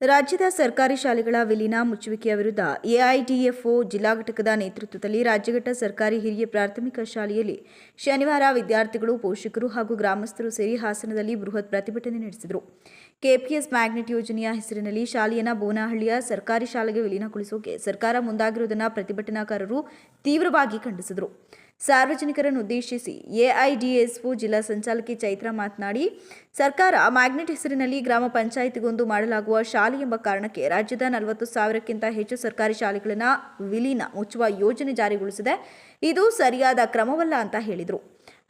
ರಾಜ್ಯದ ಸರ್ಕಾರಿ ಶಾಲೆಗಳ ವಿಲೀನ ಮುಚ್ಚುವಿಕೆಯ ವಿರುದ್ಧ ಎಐಡಿಎಫ್ಒ ಜಿಲ್ಲಾ ಘಟಕದ ನೇತೃತ್ವದಲ್ಲಿ ರಾಜ್ಯಘಟ್ಟ ಸರ್ಕಾರಿ ಹಿರಿಯ ಪ್ರಾಥಮಿಕ ಶಾಲೆಯಲ್ಲಿ ಶನಿವಾರ ವಿದ್ಯಾರ್ಥಿಗಳು, ಪೋಷಕರು ಹಾಗೂ ಗ್ರಾಮಸ್ಥರು ಸೇರಿ ಹಾಸನದಲ್ಲಿ ಬೃಹತ್ ಪ್ರತಿಭಟನೆ ನಡೆಸಿದರು. ಕೆಪಿಎಸ್ ಮ್ಯಾಗ್ನೆಟ್ ಯೋಜನೆಯ ಹೆಸರಿನಲ್ಲಿ ಶಾಲೆಯನ್ನ ಬೋನಹಳ್ಳಿಯ ಸರ್ಕಾರಿ ಶಾಲೆಗೆ ವಿಲೀನಗೊಳಿಸೋಕೆ ಸರ್ಕಾರ ಮುಂದಾಗಿರುವುದನ್ನು ಪ್ರತಿಭಟನಾಕಾರರು ತೀವ್ರವಾಗಿ ಖಂಡಿಸಿದರು. ಸಾರ್ವಜನಿಕರನ್ನು ಉದ್ದೇಶಿಸಿ ಎಐಡಿಎಸ್ಒ ಜಿಲ್ಲಾ ಸಂಚಾಲಕಿ ಚೈತ್ರ ಮಾತನಾಡಿ, ಸರ್ಕಾರ ಮ್ಯಾಗ್ನೆಟ್ ಹೆಸರಿನಲ್ಲಿ ಗ್ರಾಮ ಪಂಚಾಯಿತಿಗೊಂದು ಮಾಡಲಾಗುವ ಶಾಲೆ ಎಂಬ ಕಾರಣಕ್ಕೆ ರಾಜ್ಯದ ನಲವತ್ತು ಸಾವಿರಕ್ಕಿಂತ ಹೆಚ್ಚು ಸರ್ಕಾರಿ ಶಾಲೆಗಳನ್ನು ವಿಲೀನ ಮುಚ್ಚುವ ಯೋಜನೆ ಜಾರಿಗೊಳಿಸಿದೆ. ಇದು ಸರಿಯಾದ ಕ್ರಮವಲ್ಲ ಅಂತ ಹೇಳಿದರು.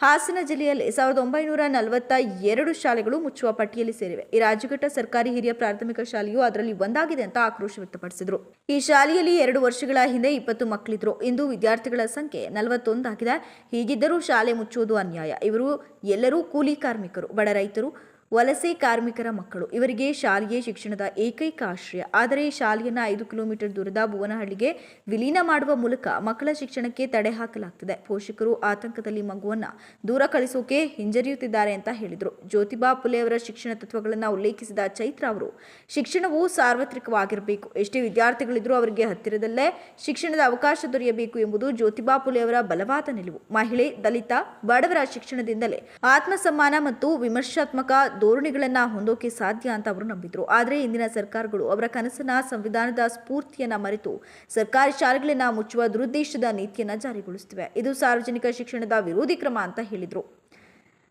ಹಾಸನ ಜಿಲ್ಲೆಯಲ್ಲಿ ಸಾವಿರದ ಒಂಬೈನೂರ ನಲವತ್ತ ಎರಡು ಶಾಲೆಗಳು ಮುಚ್ಚುವ ಪಟ್ಟಿಯಲ್ಲಿ ಸೇರಿವೆ. ಈ ರಾಜಘಟ್ಟ ಸರ್ಕಾರಿ ಹಿರಿಯ ಪ್ರಾಥಮಿಕ ಶಾಲೆಯು ಅದರಲ್ಲಿ ಒಂದಾಗಿದೆ ಅಂತ ಆಕ್ರೋಶ ವ್ಯಕ್ತಪಡಿಸಿದರು. ಈ ಶಾಲೆಯಲ್ಲಿ ಎರಡು ವರ್ಷಗಳ ಹಿಂದೆ ಇಪ್ಪತ್ತು ಮಕ್ಕಳಿದ್ರು. ಇಂದು ವಿದ್ಯಾರ್ಥಿಗಳ ಸಂಖ್ಯೆ ನಲವತ್ತೊಂದಾಗಿದೆ. ಹೀಗಿದ್ದರೂ ಶಾಲೆ ಮುಚ್ಚುವುದು ಅನ್ಯಾಯ. ಇವರು ಎಲ್ಲರೂ ಕೂಲಿ ಕಾರ್ಮಿಕರು. ಬಡ ರೈತರು ವಲಸೆ ಕಾರ್ಮಿಕರ ಮಕ್ಕಳು. ಇವರಿಗೆ ಶಾಲೆಯ ಶಿಕ್ಷಣದ ಏಕೈಕ ಆಶ್ರಯ. ಆದರೆ ಶಾಲೆಯನ್ನು ಐದು ಕಿಲೋಮೀಟರ್ ದೂರದ ಭುವನಹಳ್ಳಿಗೆ ವಿಲೀನ ಮಾಡುವ ಮೂಲಕ ಮಕ್ಕಳ ಶಿಕ್ಷಣಕ್ಕೆ ತಡೆ ಹಾಕಲಾಗ್ತಿದೆ. ಪೋಷಕರು ಆತಂಕದಲ್ಲಿ ಮಗುವನ್ನು ದೂರ ಕಳಿಸೋಕೆ ಹಿಂಜರಿಯುತ್ತಿದ್ದಾರೆ ಅಂತ ಹೇಳಿದರು. ಜ್ಯೋತಿಬಾ ಫುಲೆ ಅವರ ಶಿಕ್ಷಣ ತತ್ವಗಳನ್ನು ಉಲ್ಲೇಖಿಸಿದ ಚೈತ್ರ ಅವರು, ಶಿಕ್ಷಣವು ಸಾರ್ವತ್ರಿಕವಾಗಿರಬೇಕು. ಎಷ್ಟೇ ವಿದ್ಯಾರ್ಥಿಗಳಿದ್ರೂ ಅವರಿಗೆ ಹತ್ತಿರದಲ್ಲೇ ಶಿಕ್ಷಣದ ಅವಕಾಶ ದೊರೆಯಬೇಕು ಎಂಬುದು ಜ್ಯೋತಿಬಾ ಫುಲೆ ಅವರ ಬಲವಾದ ನಿಲುವು. ಮಹಿಳೆ ದಲಿತ ಬಡವರ ಶಿಕ್ಷಣದಿಂದಲೇ ಆತ್ಮಸಮ್ಮಾನ ಮತ್ತು ವಿಮರ್ಶಾತ್ಮಕ ಧೋರಣೆಗಳನ್ನ ಹೊಂದೋಕೆ ಸಾಧ್ಯ ಅಂತ ಅವರು ನಂಬಿದ್ರು. ಆದರೆ ಇಂದಿನ ಸರ್ಕಾರಗಳು ಅವರ ಕನಸನ್ನ, ಸಂವಿಧಾನದ ಸ್ಫೂರ್ತಿಯನ್ನ ಮರೆತು ಸರ್ಕಾರಿ ಶಾಲೆಗಳನ್ನ ಮುಚ್ಚುವ ದುರುದ್ದೇಶದ ನೀತಿಯನ್ನ ಜಾರಿಗೊಳಿಸುತ್ತಿವೆ ಇದು ಸಾರ್ವಜನಿಕ ಶಿಕ್ಷಣದ ವಿರೋಧಿ ಕ್ರಮ ಅಂತ ಹೇಳಿದರು.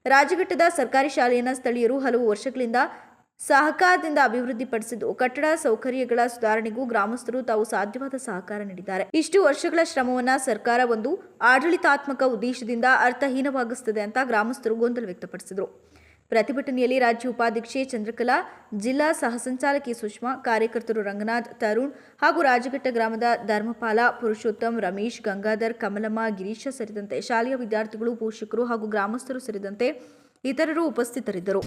ರಾಜಘಟ್ಟದ ಸರ್ಕಾರಿ ಶಾಲೆಯನ್ನ ಸ್ಥಳೀಯರು ಹಲವು ವರ್ಷಗಳಿಂದ ಸಹಕಾರದಿಂದ ಅಭಿವೃದ್ಧಿಪಡಿಸಿದ್ದು, ಕಟ್ಟಡ ಸೌಕರ್ಯಗಳ ಸುಧಾರಣೆಗೂ ಗ್ರಾಮಸ್ಥರು ತಾವು ಸಾಧ್ಯವಾದ ಸಹಕಾರ ನೀಡಿದ್ದಾರೆ. ಇಷ್ಟು ವರ್ಷಗಳ ಶ್ರಮವನ್ನ ಸರ್ಕಾರ ಒಂದು ಆಡಳಿತಾತ್ಮಕ ಉದ್ದೇಶದಿಂದ ಅರ್ಥಹೀನವಾಗಿಸುತ್ತದೆ ಅಂತ ಗ್ರಾಮಸ್ಥರು ಗೊಂದಲ ವ್ಯಕ್ತಪಡಿಸಿದರು. ಪ್ರತಿಭಟನೆಯಲ್ಲಿ ರಾಜ್ಯ ಉಪಾಧ್ಯಕ್ಷೆ ಚಂದ್ರಕಲಾ, ಜಿಲ್ಲಾ ಸಹ ಸಂಚಾಲಕಿ ಸುಷ್ಮಾ, ಕಾರ್ಯಕರ್ತರು ರಂಗನಾಥ್, ತರುಣ್ ಹಾಗೂ ರಾಜಘಟ್ಟ ಗ್ರಾಮದ ಧರ್ಮಪಾಲ, ಪುರುಷೋತ್ತಮ್, ರಮೇಶ್, ಗಂಗಾಧರ್, ಕಮಲಮ್ಮ, ಗಿರೀಶ ಸೇರಿದಂತೆ ಶಾಲೆಯ ವಿದ್ಯಾರ್ಥಿಗಳು ಪೋಷಕರು ಹಾಗೂ ಗ್ರಾಮಸ್ಥರು ಸೇರಿದಂತೆ ಇತರರು ಉಪಸ್ಥಿತರಿದ್ದರು.